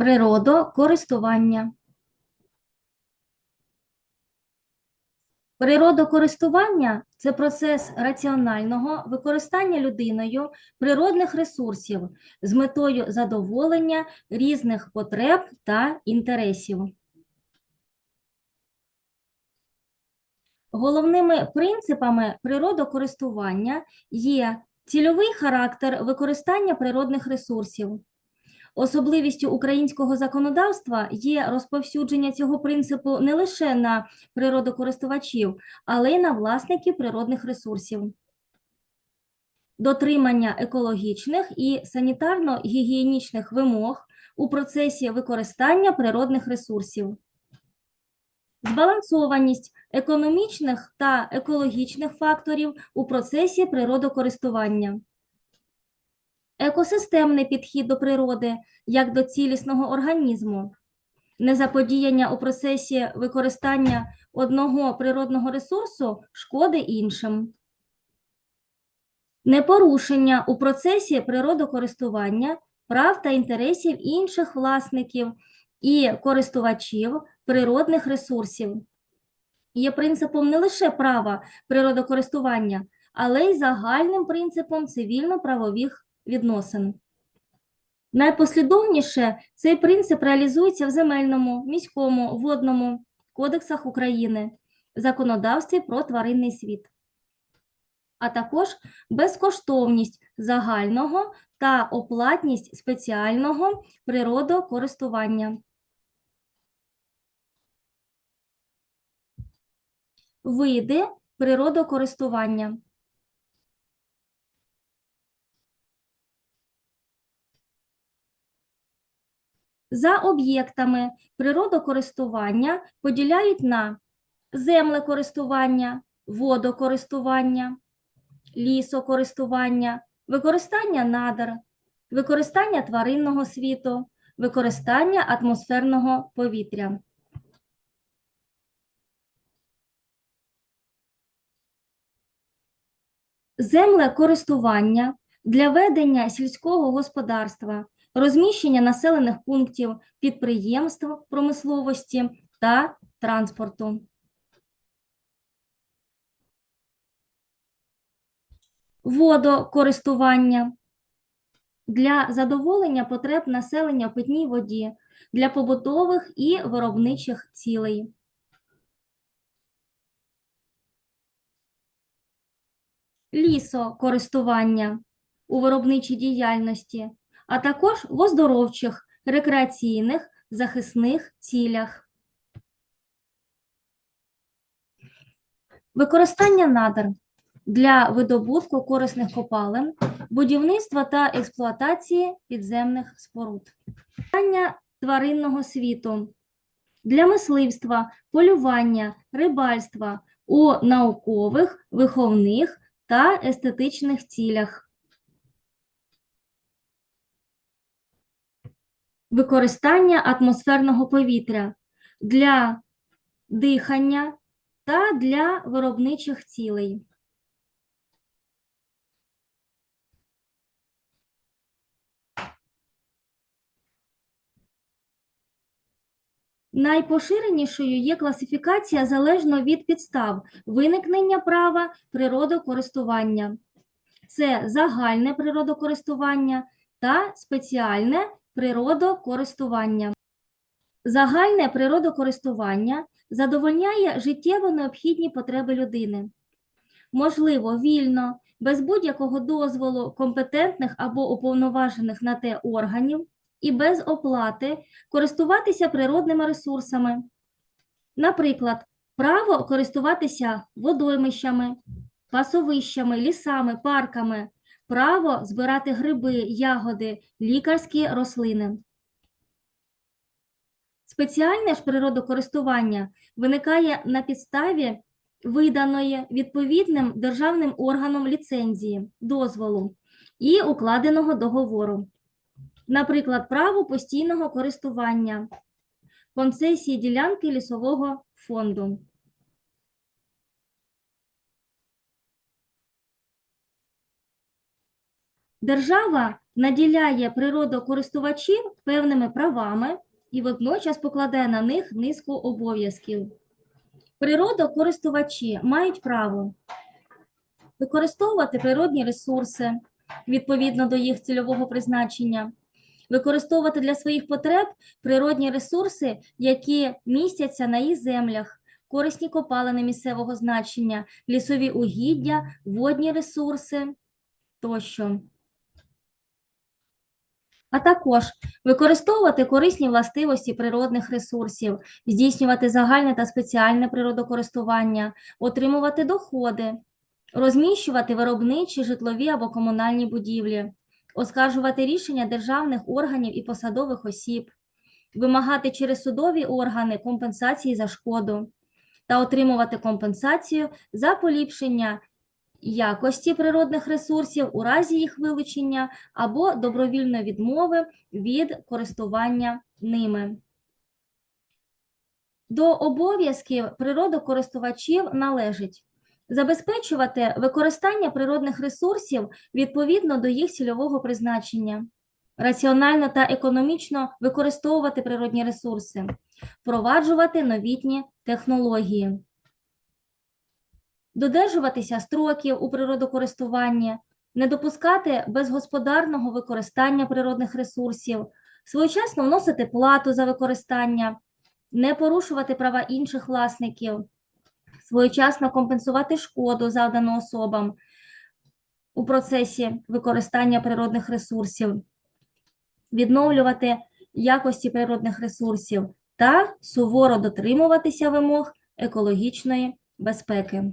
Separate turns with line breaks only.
Природокористування. Природокористування це процес раціонального використання людиною природних ресурсів з метою задоволення різних потреб та інтересів. Головними принципами природокористування є цільовий характер використання природних ресурсів. Особливістю українського законодавства є розповсюдження цього принципу не лише на природокористувачів, але й на власників природних ресурсів. Дотримання екологічних і санітарно-гігієнічних вимог у процесі використання природних ресурсів. Збалансованість економічних та екологічних факторів у процесі природокористування. Екосистемний підхід до природи як до цілісного організму, незаподіяння у процесі використання одного природного ресурсу шкоди іншим, непорушення у процесі природокористування прав та інтересів інших власників і користувачів природних ресурсів. Є принципом не лише права природокористування, але й загальним принципом цивільно-правових відносин. Найпослідовніше цей принцип реалізується в земельному, міському, водному кодексах України, законодавстві про тваринний світ, а також безкоштовність загального та оплатність спеціального природокористування. Види природокористування. За об'єктами природокористування поділяють на землекористування, водокористування, лісокористування, використання надр, використання тваринного світу, використання атмосферного повітря. Землекористування для ведення сільського господарства, розміщення населених пунктів, підприємств промисловості та транспорту. Водокористування для задоволення потреб населення в питній воді, для побутових і виробничих цілей. Лісокористування у виробничій діяльності, а також в оздоровчих, рекреаційних, захисних цілях. Використання надр для видобутку корисних копалин, будівництва та експлуатації підземних споруд. Використання тваринного світу для мисливства, полювання, рибальства у наукових, виховних та естетичних цілях. Використання атмосферного повітря для дихання та для виробничих цілей. Найпоширенішою є класифікація залежно від підстав виникнення права природокористування. Це загальне природокористування та спеціальне природокористування. Загальне природокористування задовольняє життєво необхідні потреби людини. Можливо, вільно, без будь-якого дозволу компетентних або уповноважених на те органів і без оплати користуватися природними ресурсами. Наприклад, право користуватися водоймищами, пасовищами, лісами, парками, право збирати гриби, ягоди, лікарські рослини. Спеціальне ж природокористування виникає на підставі виданої відповідним державним органом ліцензії, дозволу і укладеного договору. Наприклад, право постійного користування, концесії ділянки лісового фонду. Держава наділяє природокористувачів певними правами і водночас покладає на них низку обов'язків. Природокористувачі мають право використовувати природні ресурси відповідно до їх цільового призначення, використовувати для своїх потреб природні ресурси, які містяться на їх землях, корисні копалини місцевого значення, лісові угіддя, водні ресурси тощо. А також використовувати корисні властивості природних ресурсів, здійснювати загальне та спеціальне природокористування, отримувати доходи, розміщувати виробничі, житлові або комунальні будівлі, оскаржувати рішення державних органів і посадових осіб, вимагати через судові органи компенсації за шкоду та отримувати компенсацію за поліпшення якості природних ресурсів у разі їх вилучення або добровільної відмови від користування ними. До обов'язків природокористувачів належить забезпечувати використання природних ресурсів відповідно до їх цільового призначення, раціонально та економічно використовувати природні ресурси, впроваджувати новітні технології, додержуватися строків у природокористуванні, не допускати безгосподарного використання природних ресурсів, своєчасно вносити плату за використання, не порушувати права інших власників, своєчасно компенсувати шкоду, завдану особам у процесі використання природних ресурсів, відновлювати якості природних ресурсів та суворо дотримуватися вимог екологічної безпеки.